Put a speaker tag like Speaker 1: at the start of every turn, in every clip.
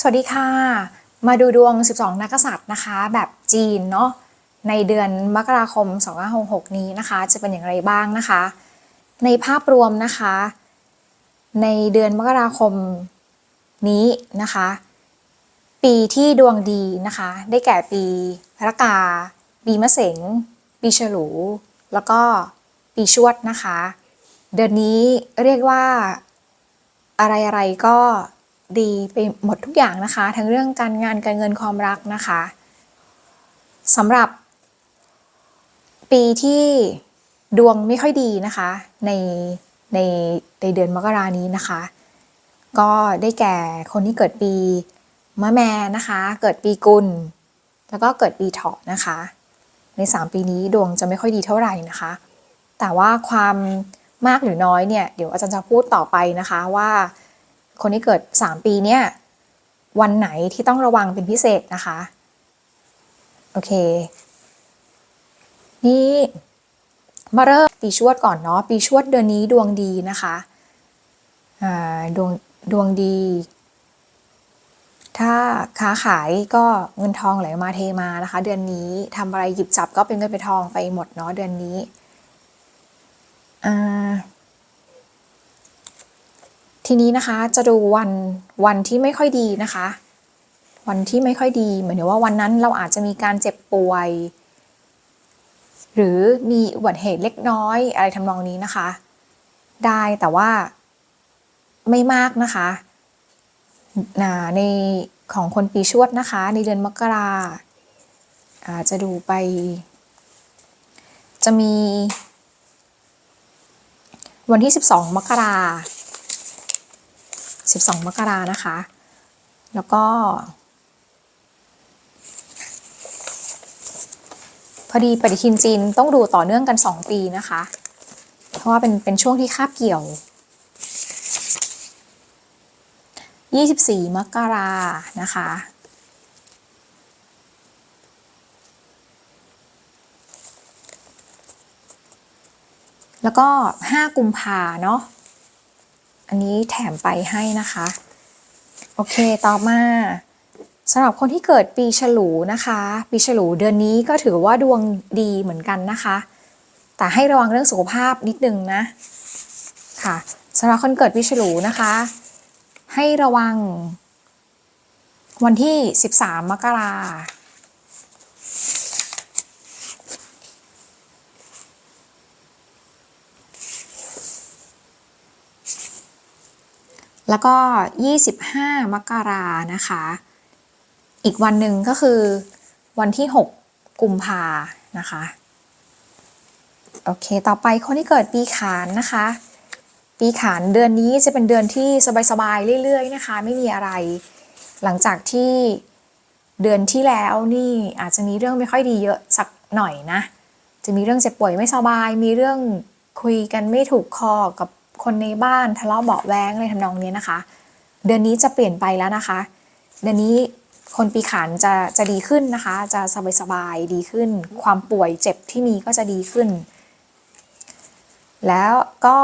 Speaker 1: สวัสดีค่ะ มาดูดวง 12 นักษัตริย์นะคะ แบบจีนเนาะในเดือนมกราคม 2566 นี้นะคะ จะเป็นอย่างไรบ้างนะคะ ในภาพรวมนะคะ ในเดือนมกราคมนี้นะคะ ปีที่ดวงดีนะคะ ได้แก่ปีระกา ปีมะเสงปีฉลู แล้วก็ปีชวดนะคะ เดือนนี้เรียกว่าอะไรอะไรๆก็ ดีไปหมดทุกอย่างนะคะ ทั้งเรื่องการงานการเงินความรักนะคะสำหรับปีที่ดวงไม่ค่อยดีนะคะ ในในในเดือนมกรานี้นะคะ ก็ได้แก่คนที่เกิดปีมะแม่นะคะ เกิดปีกุล แล้วก็เกิดปีเถาะนะคะ ใน 3 ปีนี้ดวงจะไม่ค่อยดีเท่าไหร่นะคะ แต่ว่าความมากหรือน้อยเนี่ย เดี๋ยวอาจารย์จะพูดต่อไปนะคะว่า คนที่เกิด 3 ปีเนี่ยวันไหนที่ต้องระวังเป็นพิเศษนะคะ โอเค นี่มาเริ่มปีชวดก่อนเนาะปีชวดเดือนนี้ดวงดีนะคะอ่าดวงดวงดี ถ้าค้าขายก็เงินทองไหลมาเทมานะคะ เดือนนี้ทำอะไรหยิบจับก็เป็นเงินเป็นทองไปหมดเนาะเดือนนี้อ่า ทีนี้นะคะจะดูวันวันที่ไม่ค่อยดีนะคะ วันที่ไม่ค่อยดีเหมือนว่าวันนั้นเราอาจจะมีการเจ็บป่วย หรือมีอุบัติเหตุเล็กน้อยอะไรทำนองนี้นะคะ ได้แต่ว่าไม่มากนะคะในของคนปีชวดนะคะ ในเดือนมกราอาจจะดูไป จะมีวันที่ 12 มกรา 12 มกรานะคะ แล้วก็ พอดีปฏิทินจีนต้องดูต่อเนื่องกัน 2 ปีนะคะ เพราะว่าเป็นเป็นช่วงที่คาบเกี่ยว 24 มกรานะคะแล้วก็ 5 กุมภาเนาะ อันนี้แถมไปให้นะคะ โอเคต่อมาสำหรับคนที่เกิดปีฉลูนะคะ ปีฉลูเดือนนี้ก็ถือว่าดวงดีเหมือนกันนะคะ แต่ให้ระวังเรื่องสุขภาพนิดนึงนะค่ะสำหรับคนเกิดปีฉลูนะคะ ให้ระวังวันที่ 13 มกรา แล้วก็ 25 มกรานะคะ อีกวันหนึ่งก็คือวันที่ 6 กุมภานะคะ โอเค ต่อไปคนที่เกิดปีขานนะคะ ปีขานเดือนนี้จะเป็นเดือนที่สบายๆเรื่อยๆนะคะ ไม่มีอะไร หลังจากที่เดือนที่แล้วนี่อาจจะมีเรื่องไม่ค่อยดีเยอะสักหน่อยนะ จะมีเรื่องเจ็บป่วยไม่สบาย มีเรื่องคุยกันไม่ถูกคอกับ คนในบ้านทะเลาะเบาแวงอะไรทำนองนี้นะคะ เดือนนี้จะเปลี่ยนไปแล้วนะคะ เดือนนี้คนปีขานจะจะดีขึ้นนะคะ จะสบายๆดีขึ้น ความป่วยเจ็บที่มีก็จะดีขึ้น แล้วก็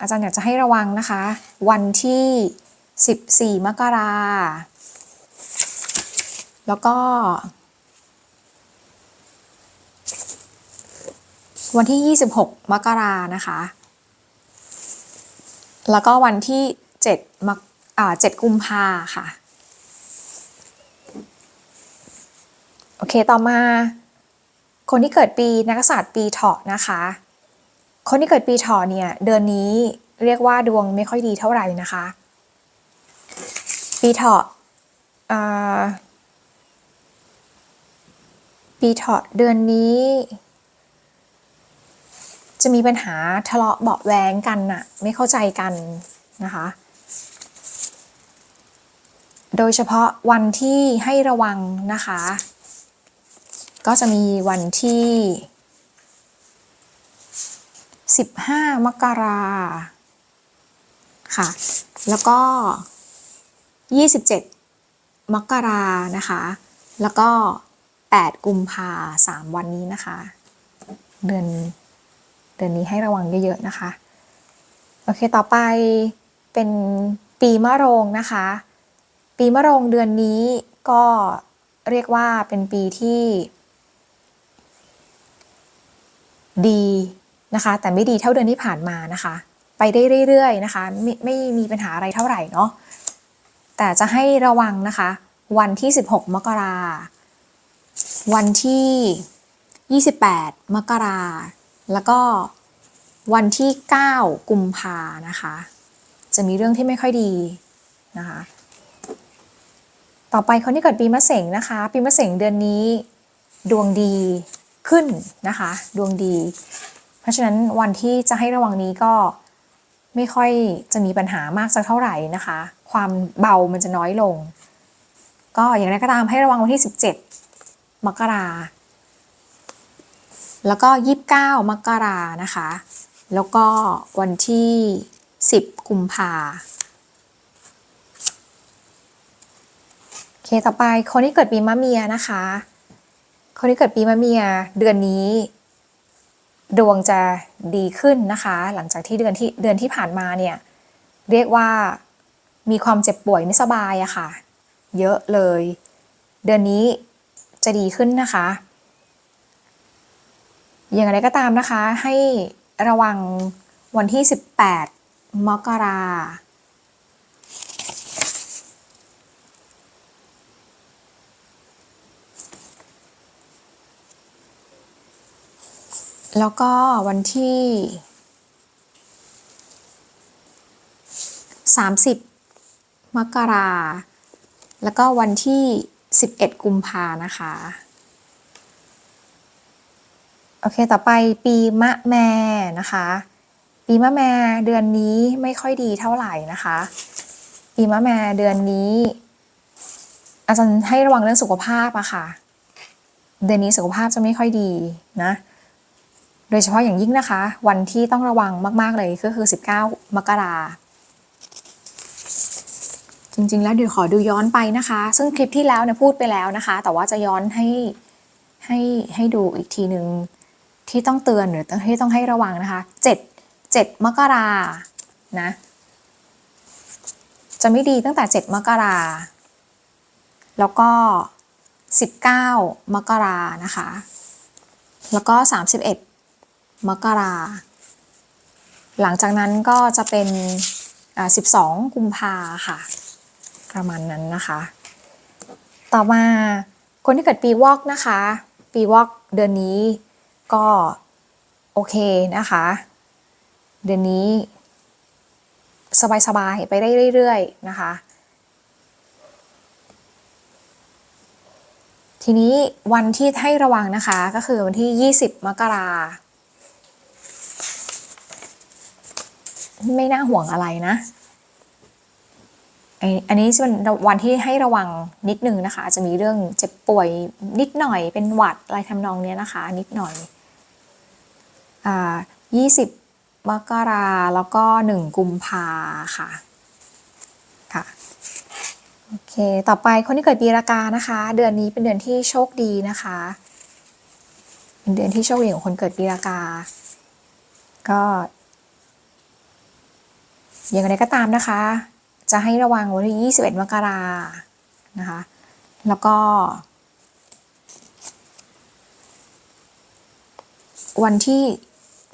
Speaker 1: อาจารย์อยากจะให้ระวังนะคะ วันที่ 14 มกราแล้วก็ วันที่ 26 มกรานะคะ แล้วก็วันที่7มกอ่า7กุมภาค่ะ โอเค ต่อมา คนที่เกิดปีนักษัตริย์ปีเถาะนะคะ คนที่เกิดปีเถาะเนี่ยเดือนนี้เรียกว่าดวงไม่ค่อยดีเท่าไหร่นะคะ ปีเถาะปีเถาะเดือนนี้ จะมีปัญหาทะเลาะเบาะแวงกันน่ะไม่เข้าใจกันนะคะ โดยเฉพาะวันที่ให้ระวังนะคะ ก็จะมีวันที่ 15 มกราค่ะ แล้วก็ 27 มกรานะคะ แล้วก็ 8 กุมภาสามวันนี้นะคะ เดือน เดือนนี้ให้ระวังเยอะๆนะคะ โอเค ต่อไปเป็นปีมะโรงนะคะ ปีมะโรงเดือนนี้ก็เรียกว่าเป็นปีที่ ดีนะคะ แต่ไม่ดีเท่าเดือนที่ผ่านมานะคะ ไปได้เรื่อยๆนะคะ ไม่ไม่มีปัญหาอะไรเท่าไหร่เนาะ แต่จะให้ระวังนะคะ วันที่ 16 มกราวันที่ 28 มกรา แล้วก็วันที่ 9 กุมภานะคะ จะมีเรื่องที่ไม่ค่อยดีนะคะ ต่อไปคนที่เกิดปีมะเสงนะคะ ปีมะเสงเดือนนี้ดวงดีขึ้นนะคะ ดวงดี เพราะฉะนั้นวันที่จะให้ระวังนี้ก็ไม่ค่อยจะมีปัญหามากสักเท่าไหร่นะคะ ความเบามันจะน้อยลง ก็อย่างไรก็ตามให้ระวังวันที่ 17 มกรา แล้วก็ 29 มกรานะคะ แล้วก็วันที่ 10 กุมภาโอเค ต่อไปคนที่เกิดปีมะเมียนะคะ คนที่เกิดปีมะเมียเดือนนี้ ดวงจะดีขึ้นนะคะ หลังจากที่เดือนที่เดือนที่ผ่านมาเนี่ยเรียกว่ามีความเจ็บป่วยไม่สบายอะค่ะ เยอะเลย เดือนนี้จะดีขึ้นนะคะ อย่างไรก็ตามนะคะให้ระวังวันที่ 18 มกราแล้วก็วันที่ 30 มกรา แล้วก็วันที่ 11 กุมภานะคะ อเคต่อไปปีมะแม่นะคะ ปีมะแม่เดือนนี้ไม่ค่อยดีเท่าไหร่นะคะ ปีมะแม่เดือนนี้ อาจารย์ให้ระวังเรื่องสุขภาพอะค่ะ เดือนนี้สุขภาพจะไม่ค่อยดีนะโดยเฉพาะอย่างยิ่งนะคะ วันที่ต้องระวังมาก ๆ เลยก็คือ 19 มกราจริง ๆ แล้วเดี๋ยวขอดูย้อนไปนะคะ ซึ่งคลิปที่แล้วเนี่ยพูดไปแล้วนะคะ แต่ว่าจะย้อนให้ให้ให้ดูอีกทีหนึ่ง ที่ต้องเตือนหรือที่ต้องให้ระวังนะคะ7 7มกรานะจะไม่ดีตั้งแต่ 7 มกราแล้วก็ 19 มกรานะคะ แล้วก็ 31 มกรา หลังจากนั้นก็จะเป็น 12 กุมภาค่ะ ประมาณนั้นนะคะ ต่อมาคนที่เกิดปีวอกนะคะ ปีวอกเดือนนี้ ก็ โอเคนะคะ เดือนนี้ สบายๆไปได้เรื่อยๆนะคะ ทีนี้วันที่ให้ระวังนะคะก็คือวันที่ 20 มกราไม่น่าห่วงอะไรนะไออันนี้จะเป็นวันที่ให้ระวังนิดนึงนะคะ จะมีเรื่องเจ็บป่วยนิดหน่อยเป็นหวัดอะไรทำนองเนี้ยนะคะ นิดหน่อย 20มกราแล้วก็ 1 กุมภาค่ะค่ะโอเค ต่อไปคนที่เกิดปีรากานะคะ เดือนนี้เป็นเดือนที่โชคดีนะคะ เป็นเดือนที่โชคดีของคนเกิดปีรากา ก็อย่างไรก็ตามนะคะ จะให้ระวังวันที่21มกรานะคะ แล้วก็ วันที่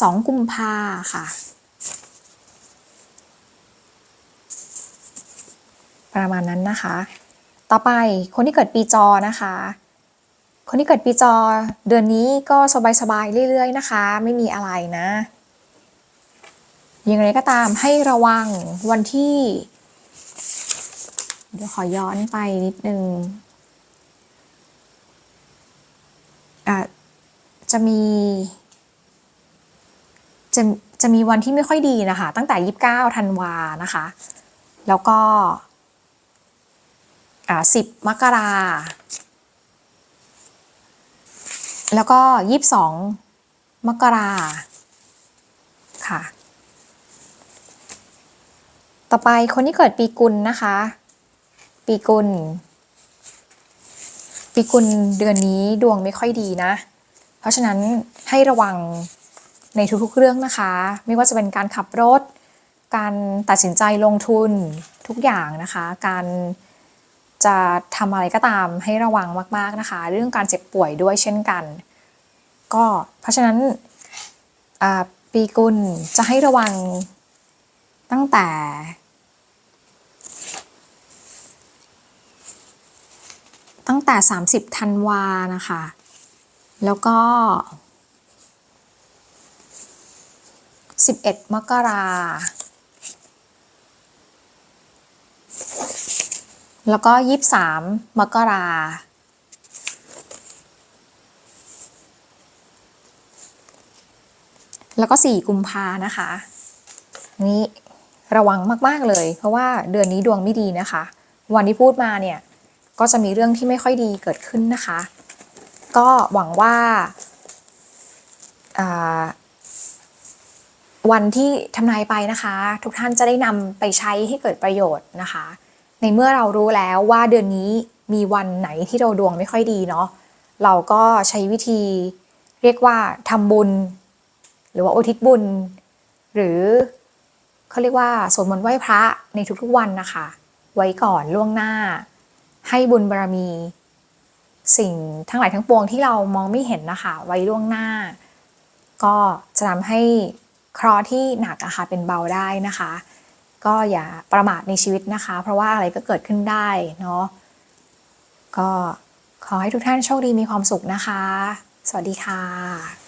Speaker 1: 2 กุมภาค่ะ ประมาณนั้นนะคะ ต่อไปคนที่เกิดปีจอนะคะ คนที่เกิดปีจอเดือนนี้ก็สบายๆเรื่อย ๆ นะคะ ไม่มีอะไรนะย่างไรก็ตามให้ระวังวันที่ เดี๋ยวขอย้อนไปนิดนึงอะจะมี จะจะมีวันที่ไม่ค่อยดีนะคะ ตั้งแต่29ธันวานะคะ แล้วก็อ่า10มกราแล้วก็22มกราค่ะ ต่อไปคนที่เกิดปีกุลนะคะ ปีกุล ปีกุลเดือนนี้ดวงไม่ค่อยดีนะ เพราะฉะนั้นให้ระวัง ในทุกๆเรื่องนะคะ ไม่ว่าจะเป็นการขับรถ การตัดสินใจลงทุนทุกอย่างนะคะ การจะทำอะไรก็ตามให้ระวังมาก ๆนะคะ เรื่องการเจ็บป่วยด้วยเช่นกัน ก็เพราะฉะนั้นปีกุลจะให้ระวังตั้งแต่ตั้งแต่ 30ธันวานะคะ แล้วก็ 11 มกราแล้วก็ 23 มกราแล้วก็ 4 กุมภานะคะ นี่ระวังมาก ๆ เลย เพราะว่าเดือนนี้ดวงไม่ดีนะคะ วันที่พูดมาเนี่ย ก็จะมีเรื่องที่ไม่ค่อยดีเกิดขึ้นนะคะ ก็หวังว่า วันที่ทำนายไปนะคะ ทุกท่านจะได้นำไปใช้ให้เกิดประโยชน์นะคะ ในเมื่อเรารู้แล้วว่าเดือนนี้มีวันไหนที่เราดวงไม่ค่อยดีเนาะเราก็ใช้วิธีเรียกว่าทำบุญ หรือว่าอุทิศบุญ หรือเขาเรียกว่าสวดมนต์ไหว้พระในทุกๆวันนะคะ ไว้ก่อนล่วงหน้า ให้บุญบารมี สิ่งทั้งหลายทั้งปวงที่เรามองไม่เห็นนะคะ ไว้ล่วงหน้า ก็จะทำให้ เคราะห์ที่หนักอะค่ะเป็นเบาได้นะคะ ก็อย่าประมาทในชีวิตนะคะ เพราะว่าอะไรก็เกิดขึ้นได้เนาะก็ขอให้ทุกท่านโชคดีมีความสุขนะคะ สวัสดีค่ะ